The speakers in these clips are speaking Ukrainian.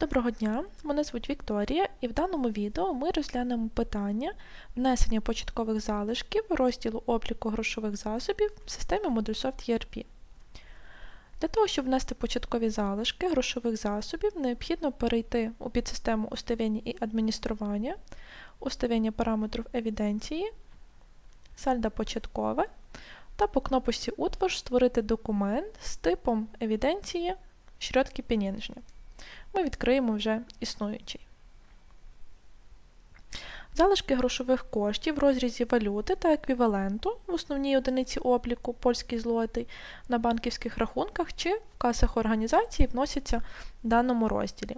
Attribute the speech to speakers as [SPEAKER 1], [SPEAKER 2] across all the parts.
[SPEAKER 1] Доброго дня, мене звуть Вікторія, і в даному відео ми розглянемо питання внесення початкових залишків розділу обліку грошових засобів в системі Moodlesoft ERP. Для того, щоб внести початкові залишки грошових засобів, необхідно перейти у підсистему уставління і адміністрування, уставління параметрів евіденції, сальдо початкове та по кнопочці Утвор створити документ з типом евіденції «Środki pieniężne» ми відкриємо вже існуючий. Залишки грошових коштів в розрізі валюти та еквіваленту в основній одиниці обліку польський злотий на банківських рахунках чи в касах організації вносяться в даному розділі.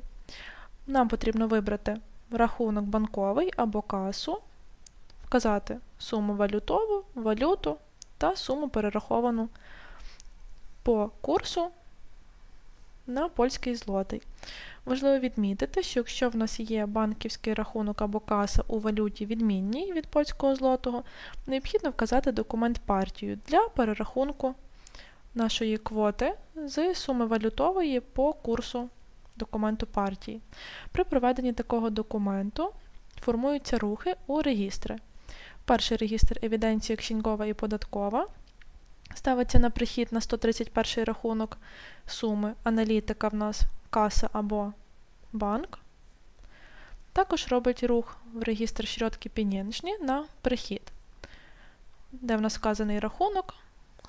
[SPEAKER 1] Нам потрібно вибрати рахунок банковий або касу, вказати суму валютову, валюту та суму перераховану по курсу на польський злотий. Важливо відмітити, що якщо в нас є банківський рахунок або каса у валюті відмінній від польського злотого, необхідно вказати документ партію для перерахунку нашої квоти з суми валютової по курсу документу партії. При проведенні такого документу формуються рухи у регістри. Перший регістр евіденції кшінькова і податкова. Ставиться на прихід на 131 рахунок суми аналітика в нас каса або банк. Також робить рух в регістр «Środki pieniężne» на прихід, де в нас вказаний рахунок,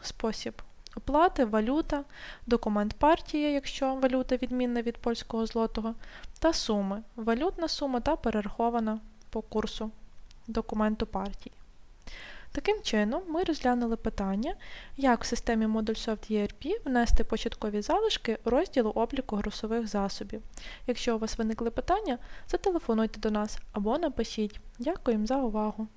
[SPEAKER 1] спосіб оплати, валюта, документ партії, якщо валюта відмінна від польського злотого, та суми, валютна сума та перерахована по курсу документу партії. Таким чином, ми розглянули питання, як в системі ModulSoft ERP внести початкові залишки розділу обліку грошових засобів. Якщо у вас виникли питання, зателефонуйте до нас або напишіть. Дякуємо за увагу!